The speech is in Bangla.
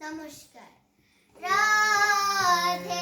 নমস্কার। রাধে।